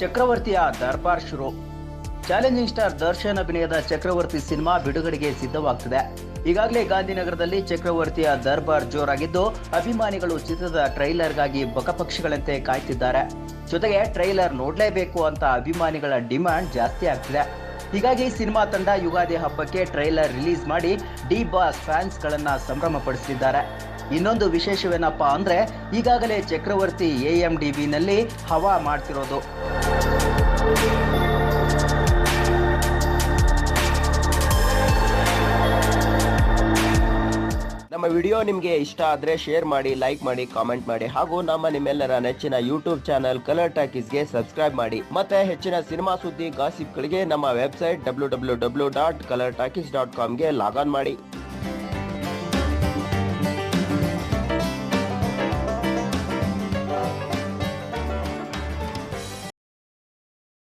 ಚಕ್ರವರ್ತಿಯ ದರ್ಬಾರ್ ಶುರು. Challenging star Darshan ಅಭಿನಯದ ಚಕ್ರವರ್ತಿ cinema ಬಿಡುಗಡೆಗೆ ಸಿದ್ಧವಾಗ್ತಿದೆ. ಈಗಾಗಲೇ ಗಾಂಧಿನಗರದಲ್ಲಿ ಚಕ್ರವರ್ತಿಯ ದರ್ಬಾರ್ ಜೋರಾಗಿದ್ದು, ಅಭಿಮಾನಿಗಳು ಚಿತ್ರದ ಟ್ರೈಲರ್ಗಾಗಿ ಬಕಪಕ್ಷಿಗಳಂತೆ ಕಾಯ್ತಿದ್ದಾರೆ. ಜೊತೆಗೆ ಟ್ರೈಲರ್ ನೋಡಲೇಬೇಕು ಅಂತ ಅಭಿಮಾನಿಗಳ ಡಿಮ್ಯಾಂಡ್ ಜಾಸ್ತಿ ಆಗ್ತಿದೆ. ಹೀಗಾಗಿ ಸಿನಿಮಾ ತಂಡ ಯುಗಾದಿ ಹಬ್ಬಕ್ಕೆ ಟ್ರೈಲರ್ ರಿಲೀಸ್ ಮಾಡಿ ಡಿ ಬಾಸ್ ಫ್ಯಾನ್ಸ್ಗಳನ್ನು ಸಂಭ್ರಮಪಡಿಸಿದ್ದಾರೆ ಸಂಭ್ರಮ ಪಡಿಸಿದ್ದಾರೆ ಇನ್ನೊಂದು ವಿಶೇಷವೇನಪ್ಪ ಅಂದ್ರೆ ಈಗಾಗಲೇ ಚಕ್ರವರ್ತಿ ಎ ಎಂ ಡಿ ಹವಾ ಮಾಡ್ತಿರೋದು. ನಮ್ಮ ವಿಡಿಯೋ ನಿಮಗೆ ಇಷ್ಟ ಆದರೆ ಶೇರ್ ಮಾಡಿ, ಲೈಕ್ ಮಾಡಿ, ಕಾಮೆಂಟ್ ಮಾಡಿ ಹಾಗೂ ನಮ್ಮ ನಿಮ್ಮೆಲ್ಲರ ನೆಚ್ಚಿನ ಯೂಟ್ಯೂಬ್ ಚಾನಲ್ ಕಲರ್ ಟಾಕೀಸ್ಗೆ ಸಬ್ಸ್ಕ್ರೈಬ್ ಮಾಡಿ. ಮತ್ತೆ ಹೆಚ್ಚಿನ ಸಿನಿಮಾ ಸುದ್ದಿ ಗಾಸಿಪ್ಗಳಿಗೆ ನಮ್ಮ website W W W dot Colour Talkies dot ಕಾಮ್ಗೆ log ಮಾಡಿ.